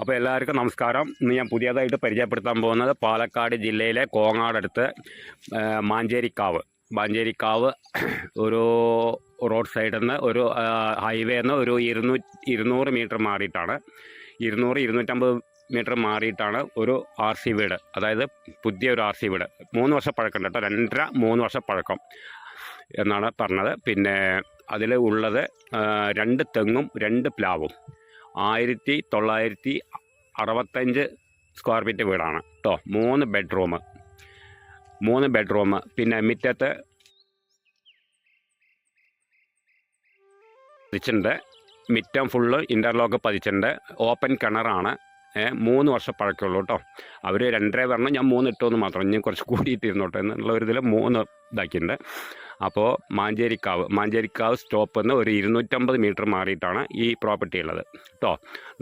അപ്പോൾ എല്ലാവർക്കും നമസ്കാരം. ഇന്ന് ഞാൻ പുതിയതായിട്ട് പരിചയപ്പെടുത്താൻ പോകുന്നത് പാലക്കാട് ജില്ലയിലെ കോങ്ങാടടുത്ത് മാഞ്ചേരിക്കാവ്. മാഞ്ചേരിക്കാവ് ഒരു റോഡ് സൈഡിൽ നിന്ന് ഒരു ഹൈവേ നിന്ന് ഒരു ഇരുന്നൂ ഇരുന്നൂറ് മീറ്റർ മാറിയിട്ടാണ്. ഇരുന്നൂറ് ഇരുന്നൂറ്റമ്പത് മീറ്റർ മാറിയിട്ടാണ് ഒരു ആർ സി വീട്. അതായത് പുതിയ ഒരു ആർ സി വീട്. മൂന്ന് വർഷം പഴക്കം കേട്ടോ. രണ്ടര മൂന്ന് വർഷം പഴക്കം എന്നാണ് പറഞ്ഞത്. പിന്നെ അതിൽ ഉള്ളത് രണ്ട് തെങ്ങും രണ്ട് പ്ലാവും. ആയിരത്തി തൊള്ളായിരത്തി അറുപത്തഞ്ച് സ്ക്വയർ ഫീറ്റ് വീടാണ്. കേട്ടോ മൂന്ന് ബെഡ്റൂം മൂന്ന് ബെഡ്റൂം പിന്നെ മുറ്റത്ത് പതിച്ചിട്ടുണ്ട്. മിറ്റം ഫുള്ള് ഇന്റർലോക്ക് പതിച്ചിട്ടുണ്ട്. ഓപ്പൺ കിണറാണ് മൂന്ന് വർഷം പഴക്കമുള്ളൂ കേട്ടോ അവർ രണ്ടര പറഞ്ഞു ഞാൻ മൂന്ന് ഇട്ടു മാത്രം. ഞാൻ കുറച്ച് കൂടിയിട്ടിരുന്നോട്ടെ എന്നുള്ള ഒരു ഇതിൽ മൂന്ന് ഇതാക്കിയിട്ടുണ്ട്. അപ്പോൾ മാഞ്ചേരിക്കാവ് മാഞ്ചേരിക്കാവ് സ്റ്റോപ്പിൽ നിന്ന് ഒരു ഇരുന്നൂറ്റമ്പത് മീറ്റർ മാറിയിട്ടാണ് ഈ പ്രോപ്പർട്ടി ഉള്ളത്. കേട്ടോ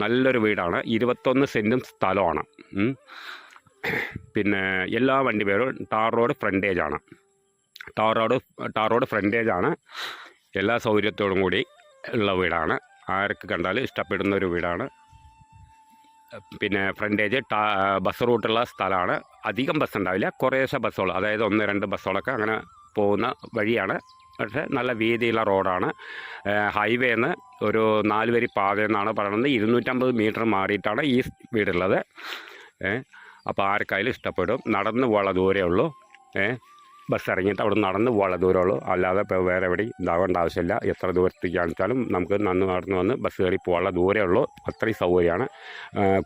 നല്ലൊരു വീടാണ്. ഇരുപത്തൊന്ന് സെന്റും സ്ഥലമാണ്. പിന്നെ എല്ലാ വണ്ടി പേരും ടാർ റോഡ് ഫ്രണ്ടേജ് ആണ് tar road tar road frontage ആണ് എല്ലാ സൗകര്യത്തോടും കൂടി ഉള്ള വീടാണ്. ആർക്ക് കണ്ടാലും ഇഷ്ടപ്പെടുന്ന ഒരു വീടാണ്. പിന്നെ ഫ്രണ്ടേജ് ടാ ബസ് റൂട്ടുള്ള സ്ഥലമാണ്. അധികം ബസ് ഉണ്ടാവില്ല കുറേശ്ശെ ബസ്സുകൾ അതായത് ഒന്ന് രണ്ട് ബസ്സുകളൊക്കെ അങ്ങനെ പോകുന്ന വഴിയാണ്. പക്ഷേ നല്ല വീതിയുള്ള റോഡാണ്. ഹൈവേന്ന് ഒരു നാല് വരി പാതയെന്നാണ് പറയുന്നത്. ഇരുന്നൂറ്റമ്പത് മീറ്റർ മാറിയിട്ടാണ് ഈ വീടുള്ളത്. അപ്പോൾ ആർക്കായാലും ഇഷ്ടപ്പെടും. നടന്ന് പോകാനുള്ള ദൂരമേ ഉള്ളൂ. ബസ് ഇറങ്ങിയിട്ട് അവിടെ നടന്ന് പോകാനുള്ള ദൂരമേ ഉള്ളൂ. അല്ലാതെ ഇപ്പോൾ വേറെ എവിടെയും ഇതാവേണ്ട ആവശ്യമില്ല. എത്ര ദൂരത്തേക്ക് കാണിച്ചാലും നമുക്ക് നന്ന് നടന്ന് വന്ന് ബസ് കയറി പോകാനുള്ള ദൂരമേ ഉള്ളൂ. അത്രയും സൗകര്യമാണ്.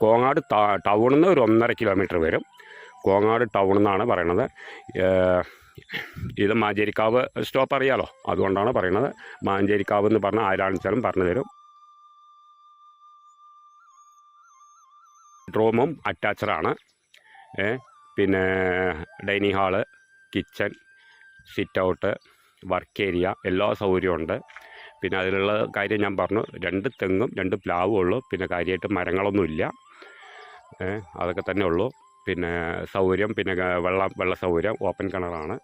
കോങ്ങാട് ടൗണിൽ നിന്ന് ഒരു ഒന്നര കിലോമീറ്റർ വരും. കോങ്ങാട് ടൗണിൽ നിന്നാണ് പറയണത് ഇത് മാഞ്ചേരിക്കാവ് സ്റ്റോപ്പ് അറിയാലോ? അതുകൊണ്ടാണ് പറയുന്നത് മാഞ്ചേരിക്കാവ് എന്ന് പറഞ്ഞാൽ ആരാണെന്ന് പറഞ്ഞു തരും. ബെഡ്റൂമും അറ്റാച്ചഡാണ്. പിന്നെ dining hall kitchen sit out work area എല്ലാ സൗകര്യവും ഉണ്ട്. പിന്നെ അതിലുള്ള കാര്യം ഞാൻ പറഞ്ഞു രണ്ട് തെങ്ങും രണ്ട് പ്ലാവും ഉള്ളൂ. പിന്നെ കാര്യമായിട്ട് മരങ്ങളൊന്നുമില്ല അതൊക്കെ തന്നെ ഉള്ളൂ. പിന്നെ സൗകര്യം പിന്നെ വെള്ളം വെള്ള സൗകര്യം ഓപ്പൺ കിണറാണ്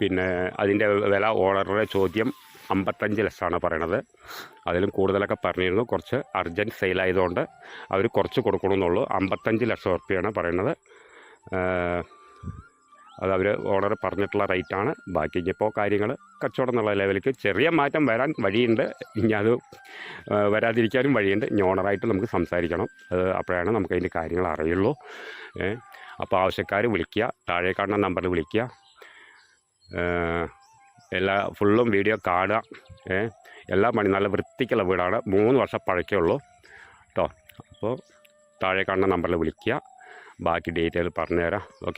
പിന്നെ അതിന്റെ വില ഓണറുടെ ചോദ്യം അമ്പത്തഞ്ച് ലക്ഷമാണ് പറയണത്. അതിലും കൂടുതലൊക്കെ പറഞ്ഞിരുന്നു. കുറച്ച് അർജന്റ് സെയിലായതുകൊണ്ട് അവർ കുറച്ച് കൊടുക്കണമെന്നുള്ളൂ അമ്പത്തഞ്ച് ലക്ഷം ഉറുപ്പിയാണ് പറയുന്നത് അത് അവർ ഓണർ പറഞ്ഞിട്ടുള്ള റേറ്റാണ് ബാക്കി ഇനിയിപ്പോൾ കാര്യങ്ങൾ കച്ചവടം എന്നുള്ള ലെവലിലേക്ക് ചെറിയ മാറ്റം വരാൻ വഴിയുണ്ട്. ഇനി അത് വരാതിരിക്കാനും വഴിയുണ്ട്. ഇനി ഓണറായിട്ട് നമുക്ക് സംസാരിക്കണം. അപ്പോഴാണ് നമുക്ക് അതിന്റെ കാര്യങ്ങൾ അറിയുള്ളൂ. അപ്പോൾ ആവശ്യക്കാർ വിളിക്കുക താഴെ കാണുന്ന നമ്പറിൽ വിളിക്കുക. എല്ലാ ഫുള്ളും വീഡിയോ കാണുക. എല്ലാ പണി നല്ല വൃത്തിക്കുള്ള വീടാണ്. മൂന്ന് വർഷം പഴക്കമുള്ളൂ കേട്ടോ അപ്പോൾ താഴെ കാണുന്ന നമ്പറിൽ വിളിക്കുക. ബാക്കി ഡീറ്റെയിൽ പറഞ്ഞുതരാം. ഓക്കെ